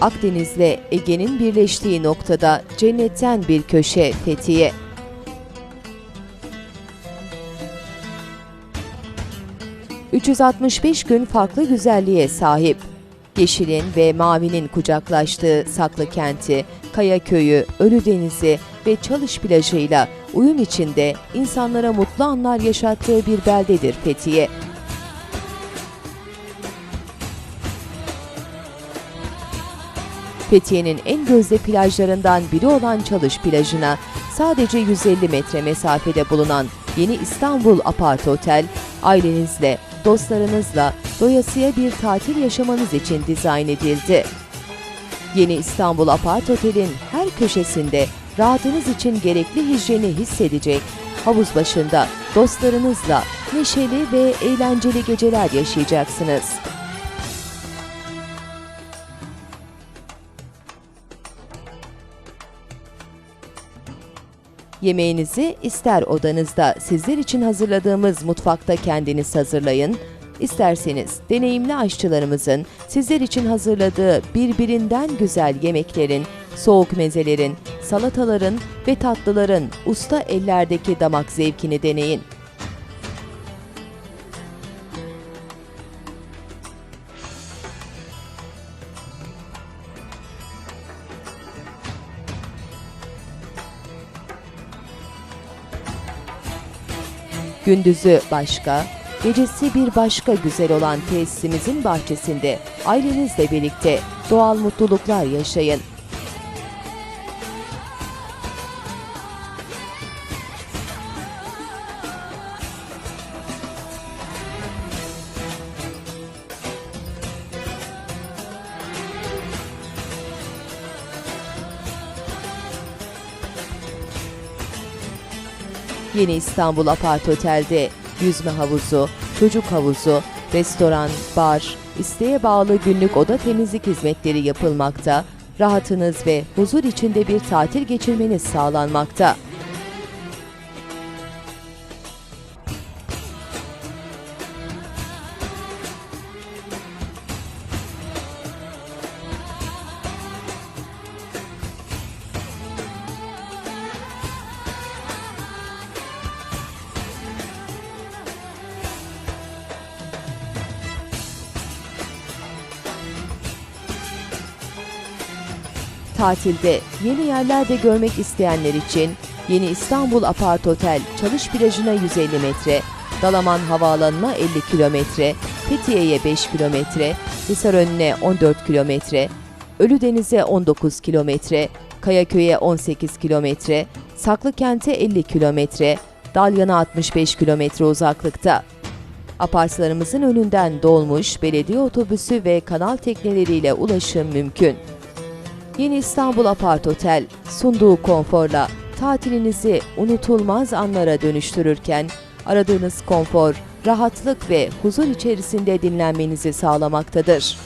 Akdeniz'le Ege'nin birleştiği noktada cennetten bir köşe Fethiye. ...365 gün farklı güzelliğe sahip. Yeşilin ve mavinin kucaklaştığı Saklı Kenti, Kaya Köyü, Ölü Denizi ve Çalış plajıyla uyum içinde insanlara mutlu anlar yaşattığı bir beldedir Fethiye. Fethiye'nin en gözde plajlarından biri olan Çalış plajına sadece 150 metre mesafede bulunan Yeni İstanbul Apart Otel, ailenizle, dostlarınızla doyasıya bir tatil yaşamanız için dizayn edildi. Yeni İstanbul Apart Otel'in her köşesinde rahatınız için gerekli hijyeni hissedecek, havuz başında dostlarınızla neşeli ve eğlenceli geceler yaşayacaksınız. Yemeğinizi ister odanızda sizler için hazırladığımız mutfakta kendiniz hazırlayın, isterseniz deneyimli aşçılarımızın sizler için hazırladığı birbirinden güzel yemeklerin, soğuk mezelerin, salataların ve tatlıların usta ellerdeki damak zevkini deneyin. Gündüzü başka, gecesi bir başka güzel olan tesisimizin bahçesinde ailenizle birlikte doğal mutluluklar yaşayın. Yeni İstanbul Apart Otel'de yüzme havuzu, çocuk havuzu, restoran, bar, isteğe bağlı günlük oda temizlik hizmetleri yapılmakta, rahatınız ve huzur içinde bir tatil geçirmeniz sağlanmakta. Tatilde yeni yerler de görmek isteyenler için Yeni İstanbul Apart Otel Çalış plajına 150 metre, Dalaman Havaalanı'na 50 kilometre, Fethiye'ye 5 kilometre, Hisarönü'ne 14 kilometre, Ölüdeniz'e 19 kilometre, Kayaköy'e 18 kilometre, Saklıkent'e 50 kilometre, Dalyan'a 65 kilometre uzaklıkta. Apartlarımızın önünden dolmuş belediye otobüsü ve kanal tekneleriyle ulaşım mümkün. Yeni İstanbul Apart Otel sunduğu konforla tatilinizi unutulmaz anlara dönüştürürken aradığınız konfor, rahatlık ve huzur içerisinde dinlenmenizi sağlamaktadır.